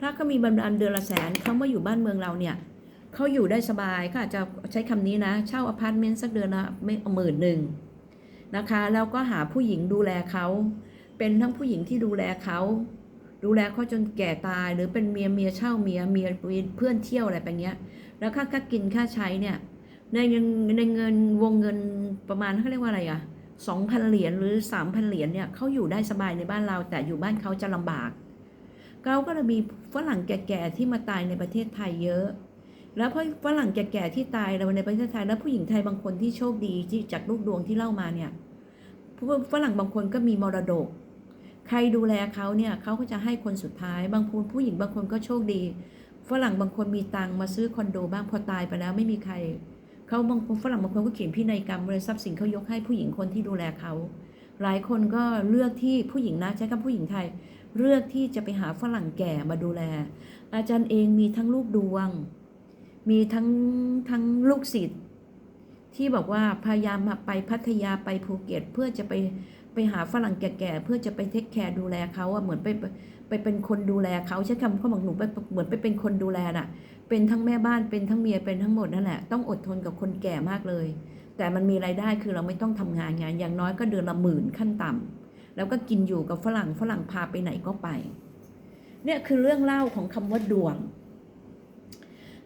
ถ้าเขามีบำนาญเดือนละแสนเขามาอยู่บ้านเมืองเราเนี่ยเขาอยู่ได้สบายเขาอาจจะใช้คำนี้นะ เช่าอพาร์ตเมนต์สักเดือนละไม่หมื่นหนึ่งนะคะแล้วก็หาผู้หญิงดูแลเขา เป็นทั้งผู้หญิงที่ดูแลเขา ดูแลเขาจนแก่ตาย หรือเป็นเมียเมียเช่าเมียเมียเพื่อนเที่ยวอะไรแบบเนี้ย แล้วค่าค่ากินค่าใช้เนี่ยในเงินในเงินวงเงินประมาณเขาเรียกว่าอะไรอะสองพันเหรียญหรือสามพันเหรียญเนี่ยเขาอยู่ได้สบายในบ้านเรา แต่อยู่บ้านเขาจะลำบาก เราก็เลยมีฝรั่งแก่ๆที่มาตายในประเทศไทยเยอะ แล้วพราะฝรั่งแก่ๆที่ตายเราในประเทศไทย แล้วผู้หญิงไทยบางคนที่โชคดีที่จากลูกดวงที่เล่ามาเนี่ยฝรั่งบางคนก็มีมรดก ใครดูแลเขาเนี่ยเขาก็จะให้คนสุดท้าย บางคนผู้หญิงบางคนก็โชคดี ฝรั่งบางคนมีตังมาซื้อคอนโดบ้างพอตายไปแล้วไม่มีใครเขาบางคนฝรั่งบางคนก็เขียนพินัยกรรมเลยทรัพย์สินเขายกให้ผู้หญิงคนที่ดูแลเขา หลายคนก็เลือกที่ผู้หญิงนะใช้คำผู้หญิงไทย เลือกที่จะไปหาฝรั่งแก่มาดูแล อาจารย์เองมีทั้งลูกดวง มีทั้งทั้งลูกศิษย์ที่บอกว่าพยายามไปพัทยาไปภูเก็ตเพื่อจะไปไปหาฝรั่งแก่ๆเพื่อจะไปเทคแคร์ดูแลเขาอะเหมือนไปไปเป็นคนดูแลเขาใช้คำเขาบอกหนูไปเหมือนไปเป็นคนดูแลน่ะ เป็นทั้งแม่บ้านเป็นทั้งเมียเป็นทั้งหมดนั่นแหละต้องอดทนกับคนแก่มากเลย แต่มันมีรายได้คือเราไม่ต้องทำงานงาน อย่างน้อยก็เดือนละหมื่นขั้นต่ำแล้วก็กินอยู่กับฝรั่งฝรั่งพาไปไหนก็ไป เนี่ยคือเรื่องเล่าของคำว่าดวง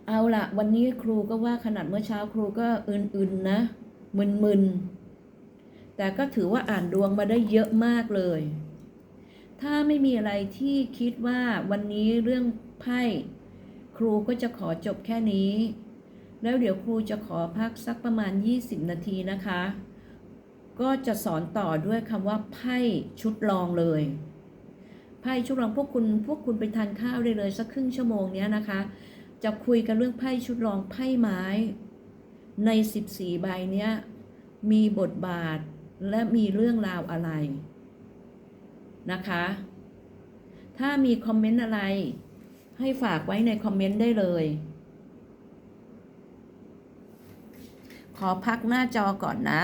เอาละวันนี้ครูก็ว่าขนาดเมื่อเช้าครูก็อื่นๆนะมึนๆ แต่ก็ถือว่าอ่านดวงมาได้เยอะมากเลย ถ้าไม่มีอะไรที่คิดว่าวันนี้เรื่องไพ่ครูก็จะขอจบแค่นี้ แล้วเดี๋ยวครูจะขอพักสักประมาณ 20 นาทีนะคะ ก็จะสอนต่อด้วยคำว่าไพ่ชุดลองเลยไพ่ชุดลองพวกคุณพวกคุณไปทานข้าวได้เลยสักครึ่งชั่วโมงเนี้ยนะคะ จะคุยกันเรื่องไพ่ชุดลองไพ่ไม้ใน 14 ใบเนี้ยมีบทบาทและมีเรื่องราวอะไรนะคะ ถ้ามีคอมเมนต์อะไรให้ฝากไว้ในคอมเมนต์ได้เลย ขอพักหน้าจอก่อนนะ